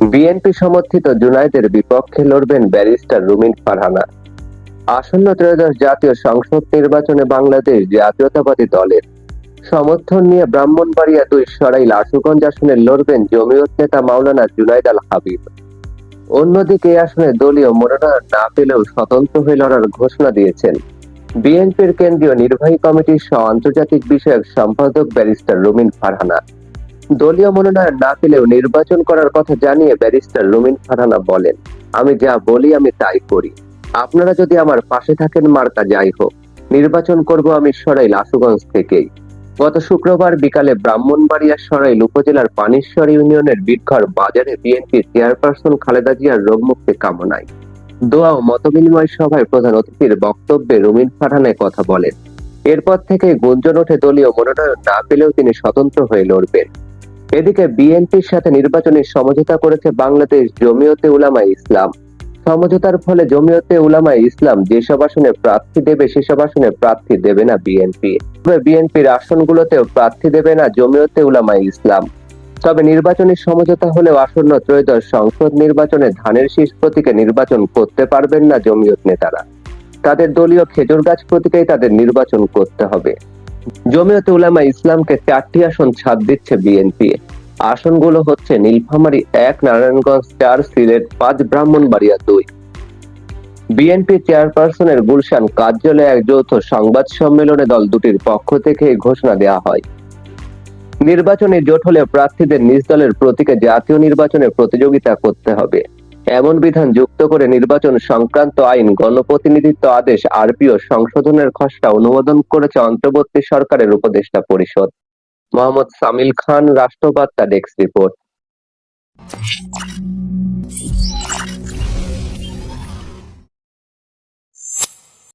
BNP সমর্থিত জুনাইদের বিপক্ষে লড়বেন ব্যারিস্টার রুমিন ফারহানা। আসন্ন ত্রয়োদশ জাতীয় সংসদ নির্বাচনে বাংলাদেশ জাতীয়তাবাদী দলের সমর্থন নিয়ে ব্রাহ্মণবাড়িয়া দুই সরাই লাশুগঞ্জ আসনে লড়বেন জমিয়ত নেতা মাওলানা জুনাইদ আল হাবিব। অন্যদিকে এই আসনে দলীয় মনোনয়ন না পেলেও স্বতন্ত্র হয়ে লড়ার ঘোষণা দিয়েছেন বিএনপির কেন্দ্রীয় নির্বাহী কমিটির সহ আন্তর্জাতিক বিষয়ক সম্পাদক ব্যারিস্টার রুমিন ফারহানা। দলীয় মনোনয়ন না পেলেও নির্বাচন করার কথা জানিয়ে ব্যারিস্টার রুমিন ফারহানা বলেন, আমি যা বলি আমি তাই করি। আপনারা যদি আমার পাশে থাকেন মার্কা যাই হোক। নির্বাচন করব আমি সরাইল আশুগঞ্জ থেকেই। গত শুক্রবার বিকালে ব্রাহ্মণবাড়িয়া সরাইল উপজেলার পানিশ্বর ইউনিয়নের বিটঘর বাজারে বিএনপির চেয়ারপারসন খালেদা জিয়ার রোগমুক্তি কামনায় দোয়া ও মতবিনিময় সভায় প্রধান অতিথির বক্তব্যে রুমিন ফারহানা কথা বলেন। এরপর থেকে গুঞ্জন ওঠে দলীয় মনোনয়ন না পেলেও তিনি স্বতন্ত্র হয়ে লড়বেন। এদিকে বিএনপির সাথে নির্বাচনী সমঝোতা করেছে বাংলাদেশ জমিয়তে উলামা ইসলাম। সমঝোতার ফলে জমিয়তে উলামা ইসলাম যেসব আসনে প্রার্থী দেবে, সেসব আসনে প্রার্থী দেবে না বিএনপি। তবে বিএনপির আসনগুলোতেও প্রার্থী দেবে না জমিয়তে উলামা ইসলাম। তবে নির্বাচনী সমঝোতা হলেও আসন্ন ত্রয়োদশ সংসদ নির্বাচনে ধানের শীষ প্রতীকে নির্বাচন করতে পারবেন না জমিয়ত নেতারা। তাদের দলীয় খেজুর গাছ প্রতীকেই তাদের নির্বাচন করতে হবে। জমিয়তে উলামা ইসলামকে চারটি আসন ছাড় দিচ্ছে বিএনপি। আসনগুলো হচ্ছে নীলফামারী এক, নারায়ণগঞ্জ চার, সিলেট পাঁচ, ব্রাহ্মণবাড়িয়া দুই। বিএনপি চেয়ারপারসনের গুলশান কার্যালয়ে এক যৌথ সংবাদ সম্মেলনে দল দুটির পক্ষ থেকে ঘোষণা দেওয়া হয়। নির্বাচনে জোট হলে প্রার্থীদের নিজ দলের প্রতীকে জাতীয় নির্বাচনে প্রতিযোগিতা করতে হবে। এমন বিধান যুক্ত করে নির্বাচন সংক্রান্ত আইন, গণপ্রতিনিধিত্ব আদেশ, আরপিও, সংশোধনের খসড়া অনুমোদন করেছে অন্তর্বর্তী সরকারের উপদেষ্টা পরিষদ। মোহাম্মদ সামিল খান রাষ্ট্রবার্তা ডেস্ক রিপোর্ট।